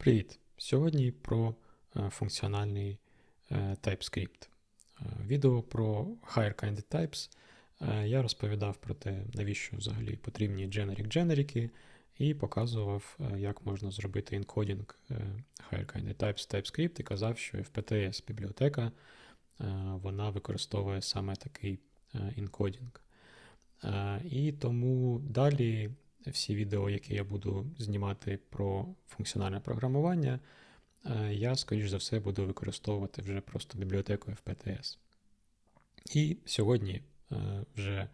Привіт! Сьогодні про е, функціональний е, TypeScript. Е, Відео про Higher Kinded Types я розповідав про те, навіщо взагалі потрібні generic-дженерики, і показував, як можна зробити енкодінг е, Higher Kinded Types в TypeScript і казав, що FPTS бібліотека вона використовує саме такий енкодінг. Е, І тому далі всі відео, які я буду знімати про функціональне програмування, е, я, скоріш за все, буду використовувати вже просто бібліотеку FPTS. І сьогодні е, вже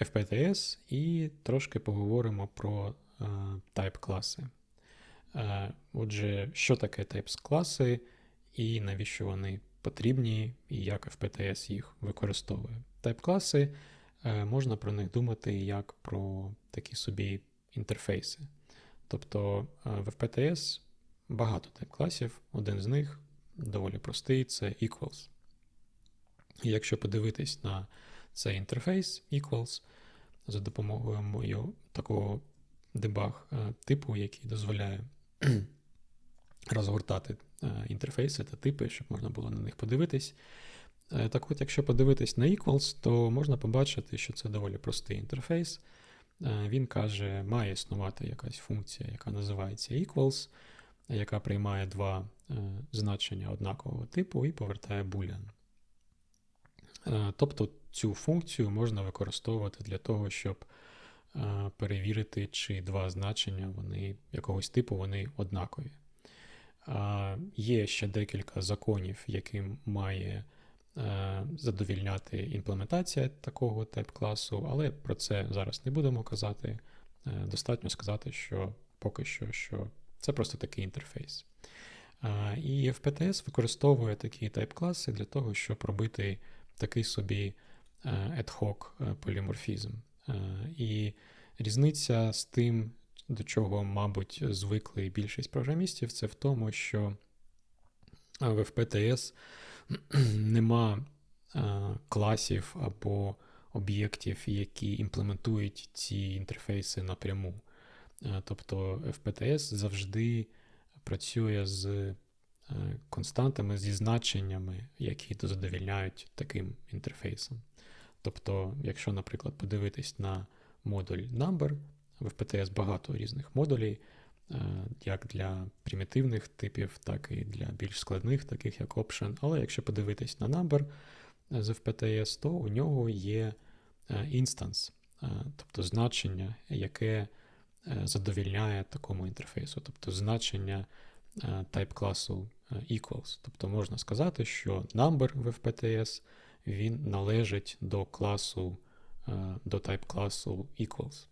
FPTS, і трошки поговоримо про type-класи. Е, Отже, що таке types-класи і навіщо вони потрібні, і як FPTS їх використовує. Type-класи е, можна про них думати як про такі собі інтерфейси. Тобто е, в FPTS багато тайп-класів, один з них доволі простий це equals. І якщо подивитись на цей інтерфейс equals за допомогою мою такого дебаг е, типу, який дозволяє розгортати е, інтерфейси та типи, щоб можна було на них подивитись. Е, Так от, якщо подивитись на equals, то можна побачити, що це доволі простий інтерфейс. Е, Він каже, має існувати якась функція, яка називається equals, яка приймає два е, значення однакового типу і повертає boolean. Тобто цю функцію можна використовувати для того, щоб перевірити, чи два значення вони якогось типу вони однакові. Є ще декілька законів, яким має задовільняти імплементація такого тайп-класу, але про це зараз не будемо казати. Е, Достатньо сказати, що поки що, що це просто такий інтерфейс. Е, І FPTS використовує такі тайп-класи для того, щоб робити такий собі е, ad-hoc е, поліморфізм. Е, І різниця з тим, до чого, мабуть, звикли більшість програмістів, це в тому, що е, в FPTS нема е, класів або об'єктів, які імплементують ці інтерфейси напряму. Е, Тобто FPTS завжди працює з е, константами, зі значеннями, які задовільняють таким інтерфейсом. Тобто, якщо, наприклад, подивитись на модуль number, в FPTS багато різних модулей, е, як для примітивних типів, так і для більш складних, таких як option. Але якщо подивитись на number е, з FPTS, то у нього є інстанс, тобто значення, яке е, задовільняє такому інтерфейсу, тобто значення е, type класу е, equals. Тобто можна сказати, що number в FPTS він належить до класу, е, до type класу equals.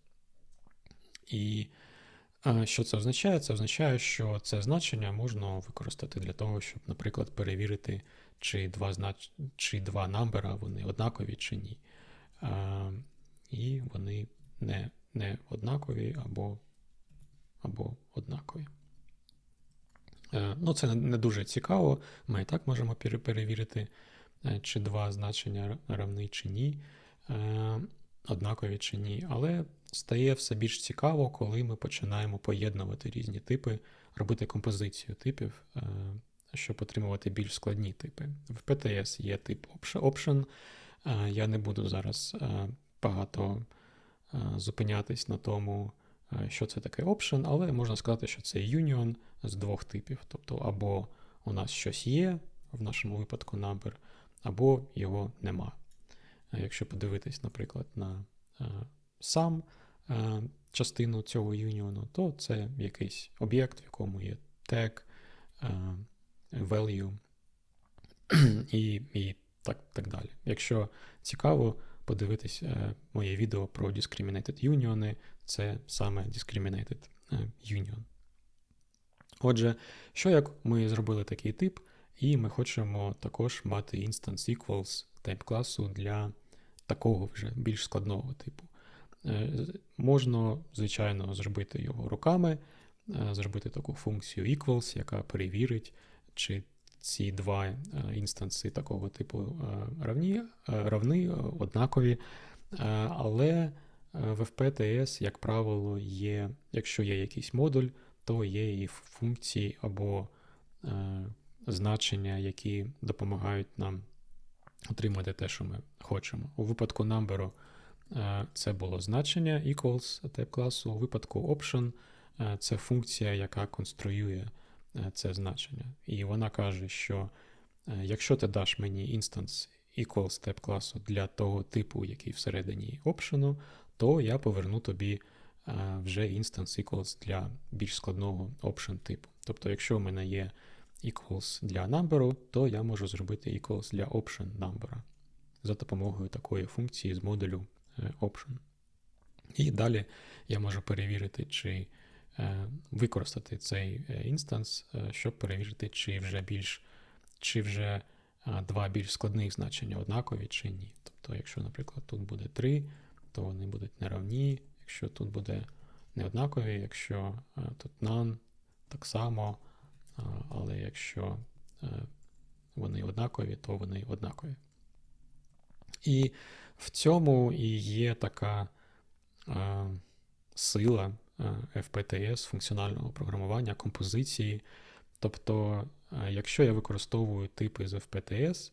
І е, що це означає? Це означає, що це значення можна використати для того, щоб, наприклад, перевірити, чи два, знач... чи два намбера вони однакові чи ні. Е, І вони не, не однакові або, або однакові. Е, Ну, це не- не дуже цікаво. Ми і так можемо перевірити, е, чи два значення равні чи ні, е, однакові чи ні. Але стає все більш цікаво, коли ми починаємо поєднувати різні типи, робити композицію типів, е, щоб отримувати більш складні типи. В PTS є тип option-. Е, Я не буду зараз е, багато зупинятись на тому, що це таке option, але можна сказати, що це union з двох типів. Тобто, або у нас щось є, в нашому випадку number, або його нема. Якщо подивитись, наприклад, на е, сам е, частину цього юніону, то це якийсь об'єкт, в якому є tag, е, value і, і так, так далі. Якщо цікаво, подивитись моє відео про discriminated union, це саме discriminated union. Отже, що як ми зробили такий тип, і ми хочемо також мати instance equals type класу для такого вже більш складного типу. Е, Можна, звичайно, зробити його руками, е, зробити таку функцію equals, яка перевірить, чи ці два е, інстанси такого типу равні, равни, е, однакові. Але в FPTS, як правило, є, якщо є якийсь модуль, то є і функції або значення, які допомагають нам отримати те, що ми хочемо. У випадку number це було значення equals type класу, у випадку option це функція, яка конструює це значення. І вона каже, що якщо ти даш мені інстанс equals type класу для того типу, який всередині опшену, то я поверну тобі вже instance equals для більш складного option типу. Тобто, якщо в мене є equals для number, то я можу зробити equals для option number за допомогою такої функції з модулю е, option. І далі я можу перевірити, чи е, використати цей е, інстанс, щоб перевірити, чи вже більш, чи вже два більш складних значення однакові чи ні. Тобто, якщо, наприклад, тут буде 3, то вони будуть неравні, якщо тут буде неоднакові, якщо тут none, так само, але якщо вони однакові, то вони однакові. І в цьому і є така е, сила FPTS, функціонального програмування, композиції. Тобто, е, якщо я використовую типи з FPTS,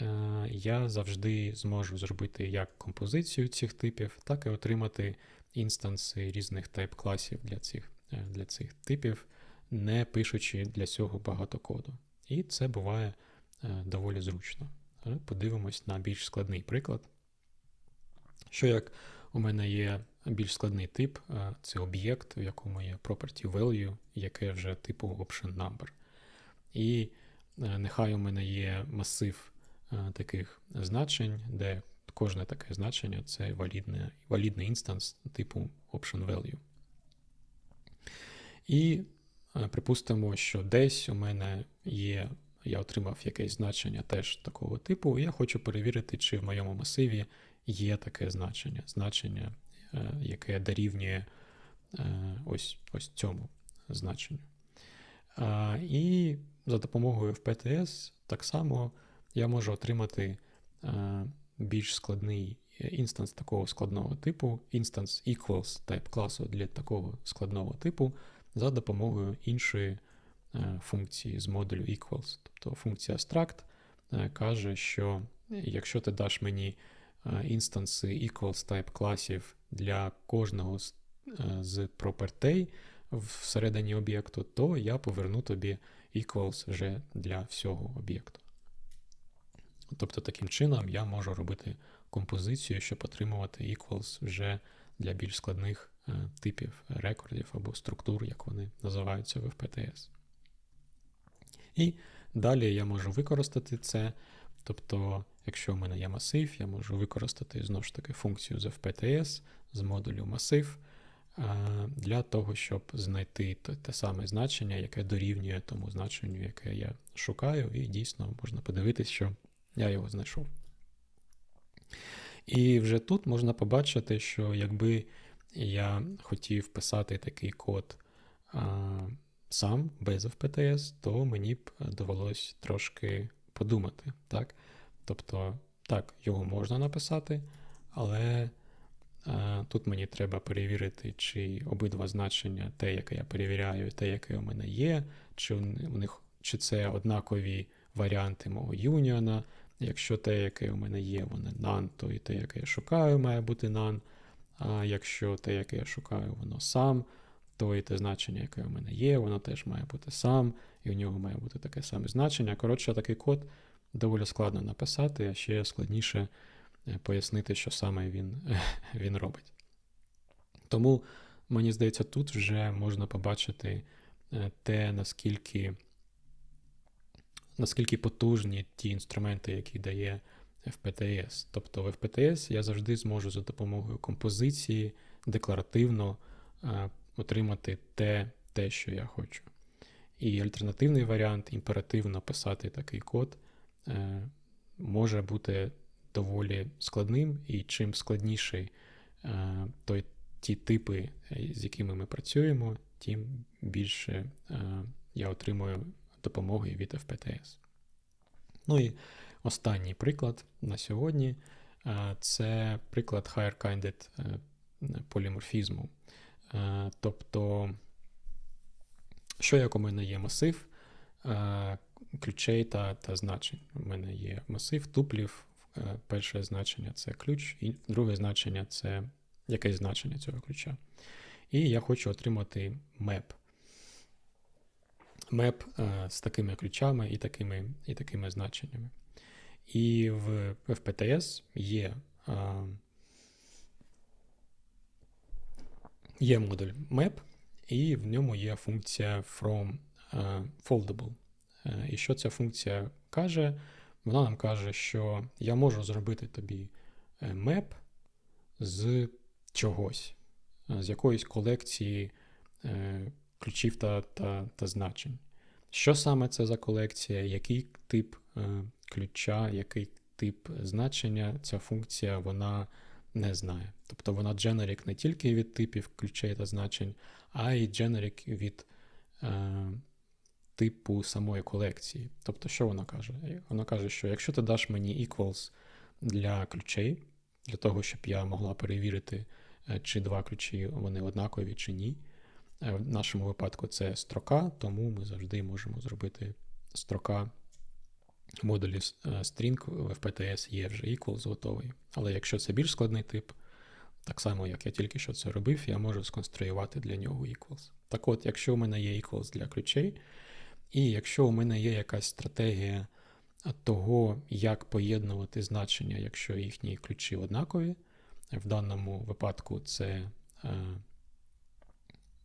е, я завжди зможу зробити як композицію цих типів, так і отримати інстанси різних тайп-класів для цих, е, для цих типів, не пишучи для цього багато коду. І це буває доволі зручно. Подивимось на більш складний приклад. Що як у мене є більш складний тип, це об'єкт, в якому є property value, яке вже типу option number. І е, нехай у мене є масив е, таких значень, де кожне таке значення це валідний інстанс типу option value. І е, припустимо, що десь у мене є я отримав якесь значення теж такого типу, і я хочу перевірити, чи в моєму масиві є таке значення, значення, е, яке дорівнює е, ось ось цьому значенню. І за допомогою FPTS так само я можу отримати е, більш складний інстанс такого складного типу, інстанс equals type класу для такого складного типу за допомогою іншої. Е, функції з модулю equals. Тобто функція struct е, каже, що якщо ти даш мені е, інстанси equals type класів для кожного з пропертей всередині об'єкту, то я поверну тобі equals вже для всього об'єкту. Тобто, таким чином я можу робити композицію, щоб отримувати equals вже для більш складних типів рекордів або структур, як вони називаються в FPTS. І далі я можу використати це. Тобто, якщо в мене є масив, я можу використати знову ж таки функцію з FPTS з модулю масив для того, щоб знайти те саме значення, яке дорівнює тому значенню, яке я шукаю, і дійсно можна подивитися, що я його знайшов. І вже тут можна побачити, що якби я хотів писати такий код сам без FPTS, то мені б довелось трошки подумати. так? Тобто, так, його можна написати, але а, тут мені треба перевірити, чи обидва значення, те, яке я перевіряю, те, яке у мене є, чи у них, чи це однакові варіанти мого юніона. Якщо те, яке у мене є, воно none, то і те, яке я шукаю, має бути none. А якщо те, яке я шукаю, воно сам то і те значення, яке у мене є, воно теж має бути сам, і у нього має бути таке саме значення. Коротше, такий код доволі складно написати, а ще складніше е, пояснити, що саме він, він робить. Тому, мені здається, тут вже можна побачити е, те, наскільки. Наскільки потужні ті інструменти, які дає FPTS. Тобто в FPTS я завжди зможу за допомогою композиції декларативно е, отримати те, те, що я хочу. І альтернативний варіант імперативно писати такий код е, може бути доволі складним, і чим складніший е, той, ті типи, з якими ми працюємо, тим більше я отримую допомоги від FPTS. Ну і останній приклад на сьогодні е, це приклад higher-kinded е, поліморфізму. Е, тобто Що як у мене є масив ключей та, та значень? У мене є масив туплів. Перше значення це ключ, і друге значення це якесь значення цього ключа. І я хочу отримати меп. Меп з такими ключами і такими і такими значеннями. І в FPTS є е, є модуль map, і в ньому є функція from е, foldable. Е, і що ця функція каже? Вона нам каже, що я можу зробити тобі map з чогось, з якоїсь колекції ключів та, та, та значень. Що саме це за колекція, який тип ключа, який тип значення, ця функція вона не знає. Тобто вона generic не тільки від типів ключей та значень, а й generic від е, типу самої колекції. Тобто, що вона каже? Вона каже, що якщо ти даш мені equals для ключей, для того, щоб я могла перевірити, е, чи два ключі вони однакові чи ні. Е, в нашому випадку це строка, тому ми завжди можемо зробити строка модулі е, string в FPTS є вже equals готовий. Але якщо це більш складний тип, так само, як я тільки що це робив, я можу сконструювати для нього equals. Так от, якщо у мене є equals для ключей, і якщо у мене є якась стратегія того, як поєднувати значення, якщо їхні ключі однакові, в даному випадку це е,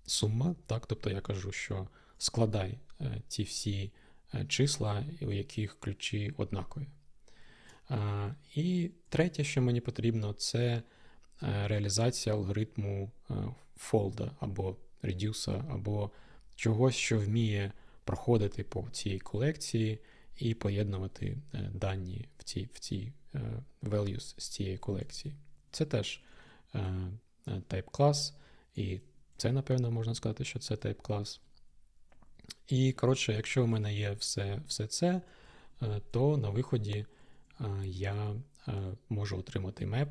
сума, так, тобто я кажу, що складай е, ці всі. Е, числа, у яких ключі однакові. І третє, що мені потрібно, це е, реалізація алгоритму фолда е, або редюса, або чогось, що вміє проходити по цій колекції і поєднувати дані в цій в цій values з цієї колекції. Це теж type клас, і це, напевно, можна сказати, що це type клас. І, коротше, якщо в мене є все все це, е, то на виході е, я е, можу отримати map.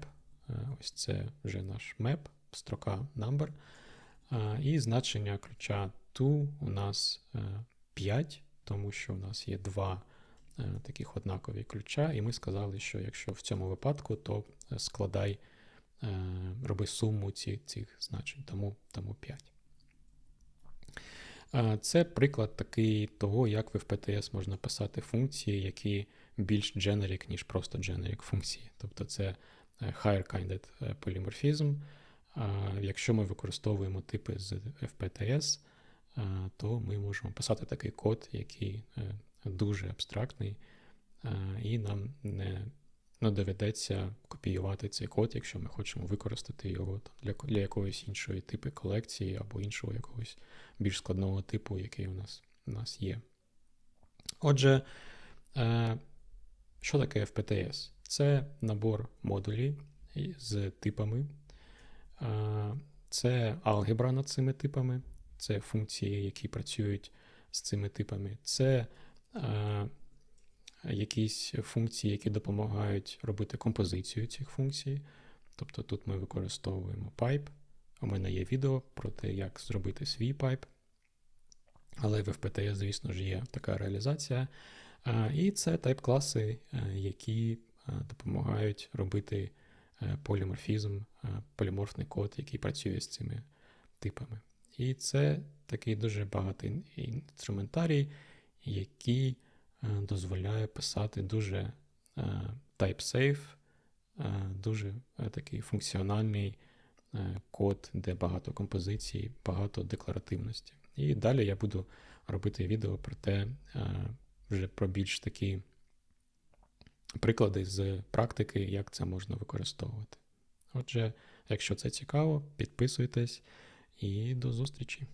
Ось це вже наш map, строка number. І значення ключа to у нас 5, тому що у нас є два таких однакові ключа, і ми сказали, що якщо в цьому випадку, то складай, роби суму цих, цих значень, тому, тому 5. Це приклад такий того, як в FPTS можна писати функції, які більш generic, ніж просто generic функції. Тобто це е, higher kinded е. Якщо ми використовуємо типи з FPTS, то ми можемо писати такий код, який е, дуже абстрактний, і нам не не доведеться копіювати цей код, якщо ми хочемо використати його для для якоїсь іншої типу колекції або іншого якогось більш складного типу, який у нас у нас є. Отже, е, що таке FPTS? Це набор модулів з типами, е, це алгебра над цими типами, це функції, які працюють з цими типами. Це е, якісь функції, які допомагають робити композицію цих функцій. Тобто тут ми використовуємо pipe. У мене є відео про те, як зробити свій pipe. Але в FPTS, звісно ж, є така реалізація. І це тайп-класи, які допомагають робити поліморфізм, поліморфний код, який працює з цими типами. І це такий дуже багатий інструментарій, який Е, дозволяє писати дуже е, type-safe, е, дуже такий функціональний код, де багато композицій, багато декларативності. І далі я буду робити відео про те, вже про більш такі приклади з практики, як це можна використовувати. Отже, якщо це цікаво, підписуйтесь і до зустрічі!